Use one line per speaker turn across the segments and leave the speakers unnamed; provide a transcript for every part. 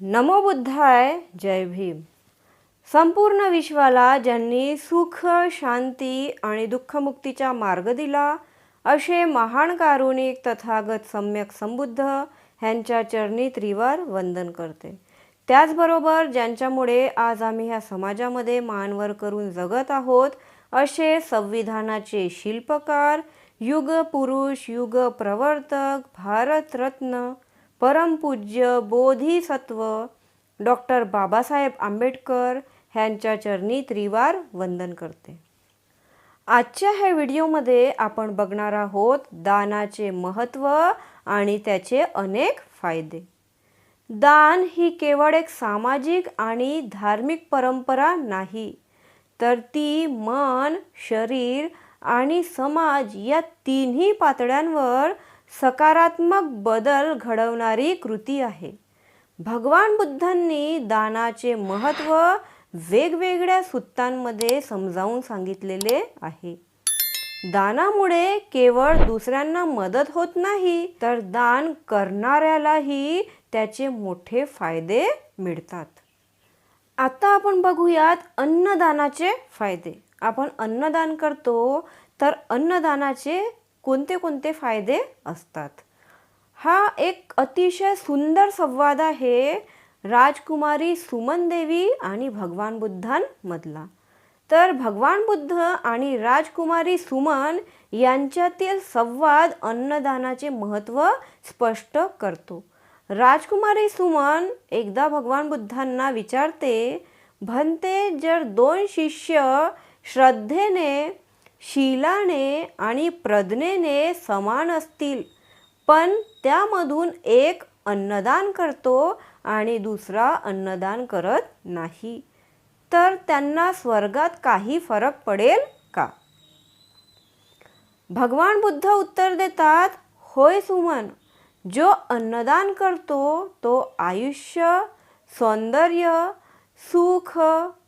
नमो बुद्धाय जय भीम. संपूर्ण विश्वाला ज्यांनी सुख शांती आणि दुःखमुक्तीचा मार्ग दिला असे महान कारुणिक तथागत सम्यक संबुद्ध ह्यांच्या चरणी त्रिवार वंदन करते. त्याचबरोबर ज्यांच्यामुळे आज आम्ही ह्या समाजामध्ये मानवर करून जगत आहोत असे संविधानाचे शिल्पकार युग पुरुष युग प्रवर्तक भारतरत्न परमपूज्य बोधिसत्व डॉक्टर बाबासाहेब आंबेडकर ह्यांच्या चरणी त्रिवार वंदन करते. आजच्या ह्या व्हिडिओमध्ये आपण बघणार आहोत दानाचे महत्त्व आणि त्याचे अनेक फायदे. दान ही केवळ एक सामाजिक आणि धार्मिक परंपरा नाही तर ती मन शरीर आणि समाज या तिन्ही पातळ्यांवर सकारात्मक बदल घडवणारी कृती आहे. भगवान बुद्धांनी दानाचे महत्त्व वेगवेगळ्या सूत्रांमध्ये समजावून सांगितलेले आहे. दानामुळे केवळ दुसऱ्यांना मदत होत नाही तर दान करणाऱ्यालाही त्याचे मोठे फायदे मिळतात. आता आपण बघूयात अन्नदानाचे फायदे. आपण अन्नदान करतो तर अन्नदानाचे कोणते कोणते फायदे असतात? हा एक अतिशय सुंदर संवाद आहे राजकुमारी सुमन देवी आणि भगवान बुद्धांमधला तर भगवान बुद्ध आणि राजकुमारी सुमन यांच्यातील संवाद अन्नदानाचे महत्त्व स्पष्ट करतो. राजकुमारी सुमन एकदा भगवान बुद्धांना विचारते म्हणते जर दोन शिष्य श्रद्धेने शीलाने आणि प्रज्ञेने समान असतील पण त्यामधून एक अन्नदान करतो आणि दुसरा अन्नदान करत नाही. तर त्यांना स्वर्गात काही फरक पडेल का? भगवान बुद्ध उत्तर देतात होय सुमन जो अन्नदान करतो तो आयुष्य सौंदर्य सुख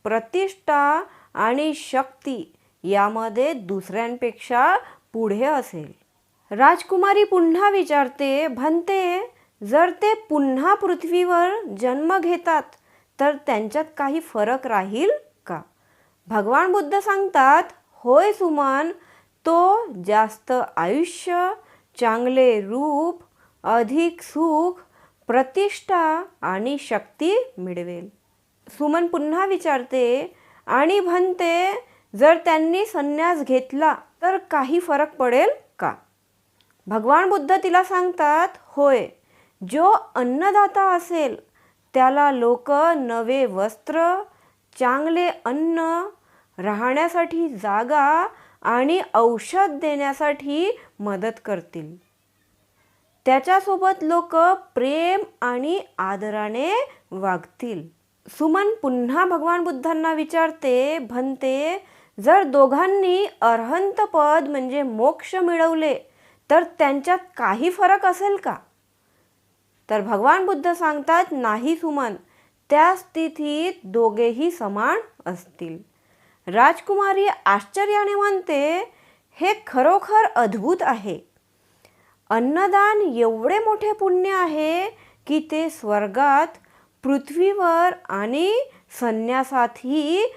प्रतिष्ठा आणि शक्ती यामध्ये दुसऱ्यांपेक्षा पुढे असेल. राजकुमारी पुन्हा विचारते भंते जर ते पुन्हा पृथ्वीवर जन्म घेतात तर त्यांच्यात काही फरक राहील का? भगवान बुद्ध सांगतात होय सुमन तो जास्त आयुष्य चांगले रूप अधिक सुख प्रतिष्ठा आणि शक्ती मिळवेल. सुमन पुन्हा विचारते आणि म्हणते जर त्यांनी संन्यास घेतला तर काही फरक पडेल का? भगवान बुद्ध तिला सांगतात होय जो अन्नदाता असेल त्याला लोक नवे वस्त्र चांगले अन्न राहण्यासाठी जागा आणि औषध देण्यासाठी मदत करतील. त्याच्यासोबत लोक प्रेम आणि आदराने वागतील. सुमन पुन्हा भगवान बुद्धांना विचारते म्हणते जर दोघांनी अर्हंत पद म्हणजे मोक्ष मिळवले तर त्यांच्यात काही फरक असेल का? तर भगवान बुद्ध सांगतात नाही सुमन त्या स्थितीत दोघेही समान असतील. राजकुमारी आश्चर्याने म्हणते हे खरोखर अद्भुत आहे. अन्नदान एवढे मोठे पुण्य आहे की ते स्वर्गात पृथ्वीवर आणि संन्यासातही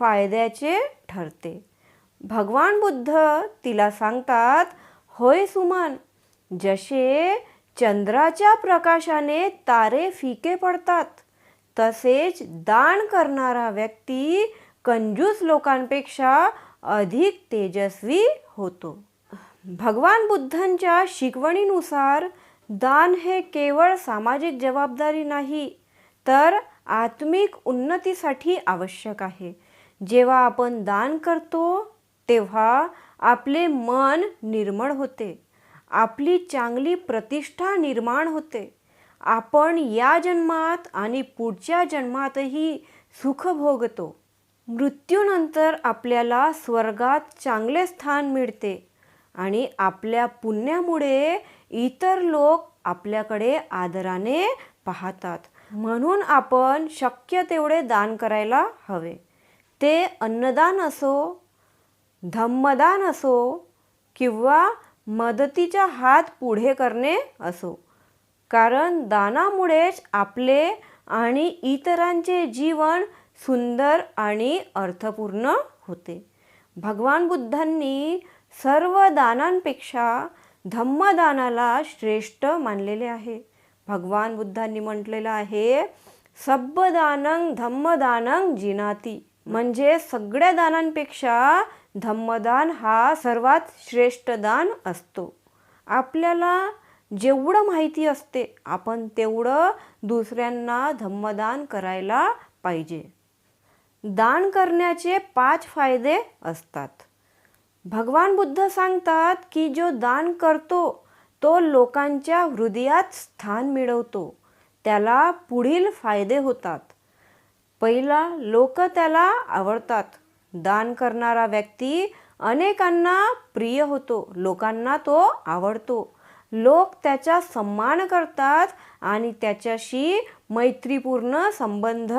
फायद्याचे ठरते. भगवान बुद्ध तिला सांगतात होय सुमन जसे चंद्राच्या प्रकाशाने तारे फिके पडतात तसेच दान करणारा व्यक्ती कंजूस लोकांपेक्षा अधिक तेजस्वी होतो. भगवान बुद्धांच्या शिकवणीनुसार दान हे केवळ सामाजिक जबाबदारी नाही तर आत्मिक उन्नतीसाठी आवश्यक आहे. जेव्हा आपण दान करतो तेव्हा आपले मन निर्मळ होते. आपली चांगली प्रतिष्ठा निर्माण होते. आपण या जन्मात आणि पुढच्या जन्मातही सुख भोगतो. मृत्यूनंतर आपल्याला स्वर्गात चांगले स्थान मिळते आणि आपल्या पुण्यामुळे इतर लोक आपल्याकडे आदराने पाहतात. म्हणून आपण शक्य तेवढे दान करायला हवे. ते अन्नदान असो धम्मदान असो किंवा मदतीचा हात पुढे करणे असो. कारण दानामुळेच आपले आणि इतरांचे जीवन सुंदर आणि अर्थपूर्ण होते. भगवान बुद्धांनी सर्व दानांपेक्षा धम्मदानाला श्रेष्ठ मानलेले आहे. भगवान बुद्धांनी म्हटलेलं आहे सब्बदानं धम्मदानं जिनाती. म्हणजे सगळ्या दानांपेक्षा धम्मदान हा सर्वात श्रेष्ठ दान असतो. आपल्याला जेवढं माहिती असते आपण तेवढं दुसऱ्यांना धम्मदान करायला पाहिजे. दान करण्याचे पाच फायदे असतात. भगवान बुद्ध सांगतात की जो दान करतो तो लोकांच्या हृदयात स्थान मिळवतो. त्याला पुढील फायदे होतात. पहिला लोक त्याला आवडतात. दान करणारा व्यक्ती अनेकांना प्रिय होतो. लोकांना तो आवडतो. लोक त्याचा सन्मान करतात आणि त्याच्याशी मैत्रीपूर्ण संबंध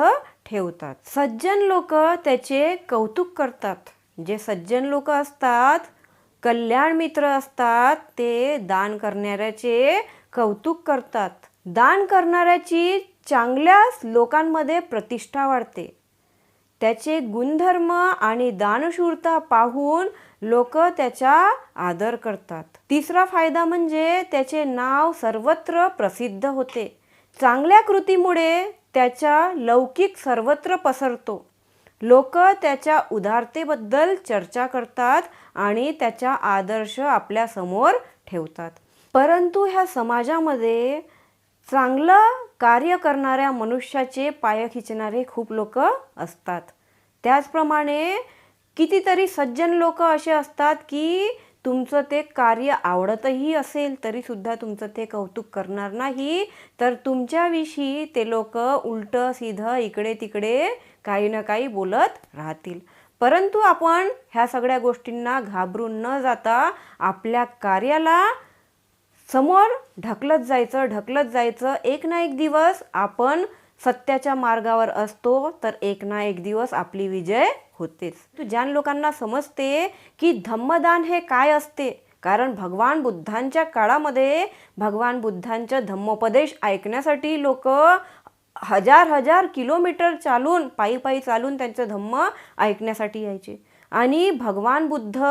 ठेवतात. सज्जन लोक त्याचे कौतुक करतात. जे सज्जन लोक असतात कल्याण मित्र असतात ते दान करणाऱ्याचे कौतुक करतात. दान करणाऱ्याची चांगल्या लोकांमध्ये प्रतिष्ठा वाढते. त्याचे गुणधर्म आणि दानशूरता पाहून लोक त्याचा आदर करतात. तिसरा फायदा म्हणजे त्याचे नाव सर्वत्र प्रसिद्ध होते. चांगल्या कृतीमुळे त्याचा लौकिक सर्वत्र पसरतो. लोक त्याच्या उदारतेबद्दल चर्चा करतात आणि त्याचा आदर्श आपल्यासमोर ठेवतात. परंतु ह्या समाजामध्ये चांगलं कार्य करणाऱ्या मनुष्याचे पाय खिचणारे खूप लोक असतात. त्याचप्रमाणे कितीतरी सज्जन लोक असे असतात की तुमचं ते कार्य आवडतही असेल तरीसुद्धा तुमचं ते कौतुक करणार नाही. तर तुमच्याविषयी ते लोक उलटं सिधं इकडे तिकडे काही ना काही बोलत राहतील. परंतु आपण ह्या सगळ्या गोष्टींना घाबरून न जाता आपल्या कार्याला समोर ढकलत जायचं ढकलत जायचं. एक ना एक दिवस आपण सत्याच्या मार्गावर असतो तर एक ना एक दिवस आपली विजय होतेच. ज्या लोकांना समजते की धम्मदान हे काय असते? कारण भगवान बुद्धांच्या काळामध्ये भगवान बुद्धांचा धम्मोपदेश ऐकण्यासाठी लोक हजार हजार किलोमीटर चालून पायी पायी चालून त्यांचं धम्म ऐकण्यासाठी यायचे. आणि भगवान बुद्ध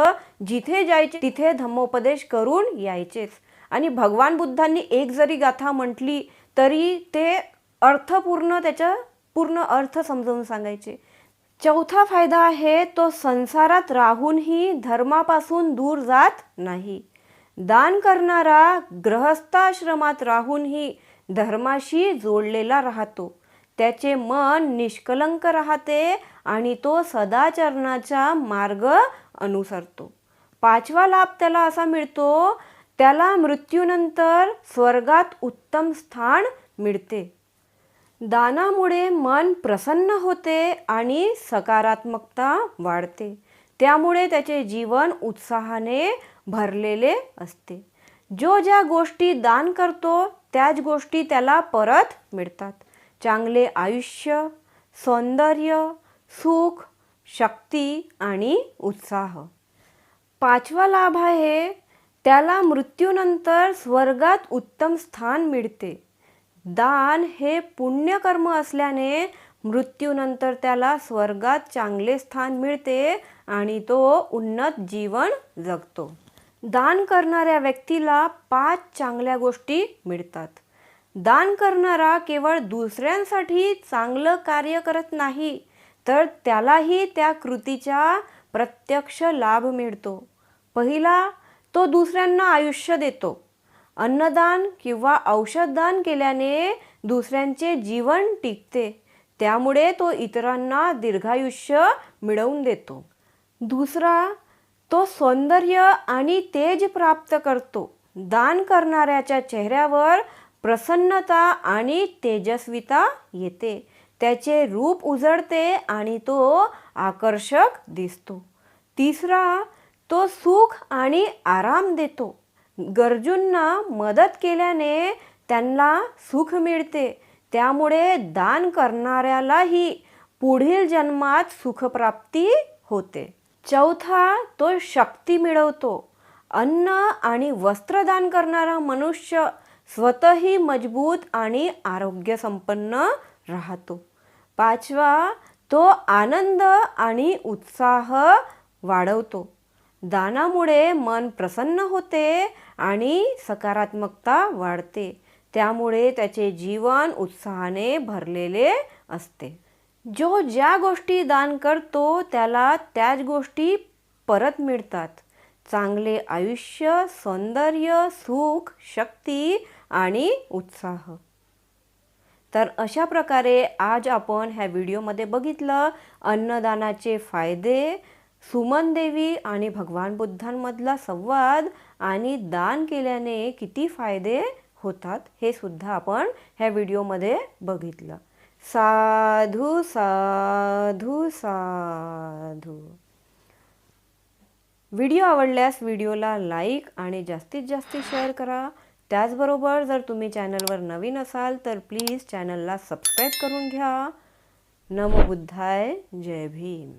जिथे जायचे तिथे धम्मोपदेश करून यायचेच. आणि भगवान बुद्धांनी एक जरी गाथा म्हटली तरी ते अर्थपूर्ण त्याचा पूर्ण अर्थ समजावून सांगायचे. चौथा फायदा आहे तो संसारात राहूनही धर्मापासून दूर जात नाही. दान करणारा ग्रहस्थाश्रमात राहूनही धर्माशी जोडलेला राहतो. त्याचे मन निष्कलंक राहते आणि तो सदाचरणाचा मार्ग अनुसरतो. पाचवा लाभ त्याला असा मिळतो त्याला मृत्यूनंतर स्वर्गात उत्तम स्थान मिळते. दानामुळे मन प्रसन्न होते आणि सकारात्मकता वाढते. त्यामुळे त्याचे जीवन उत्साहाने भरलेले असते. जो ज्या गोष्टी दान करतो त्याच गोष्टी त्याला परत मिळतात. चांगले आयुष्य सौंदर्य सुख शक्ती आणि उत्साह. पाचवा लाभ आहे त्याला मृत्यूनंतर स्वर्गात उत्तम स्थान मिळते. दान हे पुण्यकर्म असल्याने मृत्यूनंतर त्याला स्वर्गात चांगले स्थान मिळते आणि तो उन्नत जीवन जगतो. दान करणाऱ्या व्यक्तीला पाच चांगल्या गोष्टी मिळतात. दान करणारा केवळ दुसऱ्यांसाठी चांगलं कार्य करत नाही तर त्यालाही त्या कृतीचा प्रत्यक्ष लाभ मिळतो. पहिला तो दुसऱ्यांना आयुष्य देतो. अन्नदान किंवा औषधदान केल्याने दुसऱ्यांचे जीवन टिकते. त्यामुळे तो इतरांना दीर्घायुष्य मिळवून देतो. दुसरा तो सौंदर्य आणि तेज प्राप्त करतो. दान करणाऱ्याच्या चेहऱ्यावर प्रसन्नता आणि तेजस्विता येते. त्याचे रूप उजळते आणि तो आकर्षक दिसतो. तिसरा तो सुख आणि आराम देतो. गरजूंना मदत केल्याने त्यांना सुख मिळते. त्यामुळे दान करणाऱ्यालाही पुढील जन्मात सुखप्राप्ती होते. चौथा तो शक्ती मिळवतो. अन्न आणि वस्त्रदान करणारा मनुष्य स्वतःही मजबूत आणि आरोग्यसंपन्न राहतो. पाचवा तो आनंद आणि उत्साह वाढवतो. दानामुळे मन प्रसन्न होते आणि सकारात्मकता वाढते. त्यामुळे त्याचे जीवन उत्साहाने भरलेले असते. जो ज्या गोष्टी दान करतो त्याला त्याच गोष्टी परत मिळतात. चांगले आयुष्य सौंदर्य सुख शक्ती आणि उत्साह. तर अशा प्रकारे आज आपण ह्या व्हिडिओमध्ये बघितलं अन्नदानाचे फायदे सुमन देवी आणि भगवान बुद्धांमधला संवाद आणि दान केल्याने किती फायदे होतात हे सुद्धा आपण ह्या व्हिडिओमध्ये बघितलं. साधू साधू साधू. व्हिडिओ आवडल्यास व्हिडिओला लाईक आणि जास्तीत जास्त शेअर करा. त्याचबरोबर जर तुम्ही चॅनलवर नवीन असाल तर प्लीज चॅनलला सबस्क्राईब करून घ्या. नमो बुद्धाय जय भीम.